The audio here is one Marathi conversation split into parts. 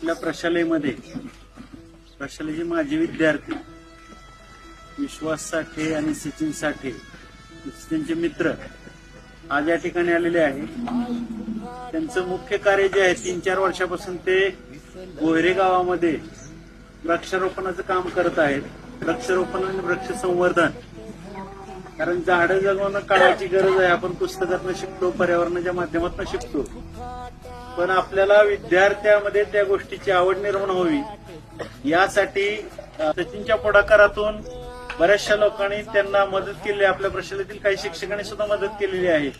आपल्या प्रशालेमध्ये प्रशालेचे माजी विद्यार्थी विश्वास साठे आणि सचिन साठे त्यांचे मित्र आज या ठिकाणी आलेले आहे. त्यांचं मुख्य कार्य जे आहे तीन चार वर्षापासून ते गोहरे गावामध्ये वृक्षारोपणाचं काम करत आहेत. वृक्षारोपण आणि वृक्ष संवर्धन कारण झाडं जगवणं काळाची गरज आहे. आपण पुस्तकातनं शिकतो पर्यावरणाच्या माध्यमातून शिकतो. पण आपल्याला विद्यार्थ्यामध्ये त्या गोष्टीची आवड निर्माण व्हावी. यासाठी सचिनच्या पुढाकारातून बऱ्याचशा लोकांनी त्यांना मदत केली. आहे. आपल्या प्रशालेतील काही शिक्षकांनी सुद्धा मदत केलेली आहे.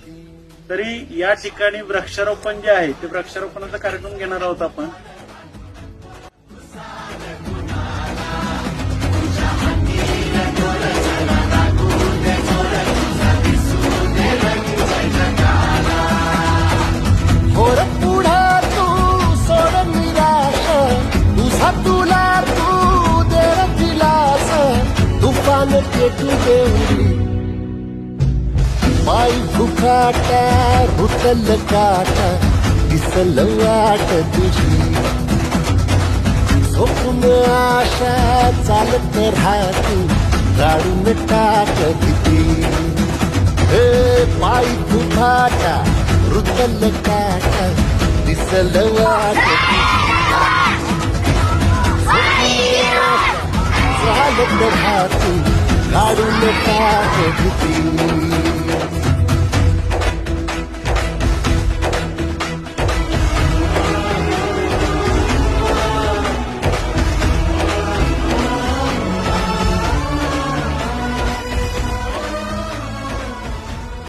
तरी या ठिकाणी वृक्षारोपण जे आहे ते वृक्षारोपणाचा कार्यक्रम घेणार आहोत आपण. तुला तू दे दिलास तुफान पेटू देऊली पाय फुकाटा भुतल काटा दिसल वाट तुझी. झोपून आशा चालत राहतू काढून टाक किती. हे पायी फुकाटा रुतल काटा दिसल वाट तुझी. राहते काढून टाक भीती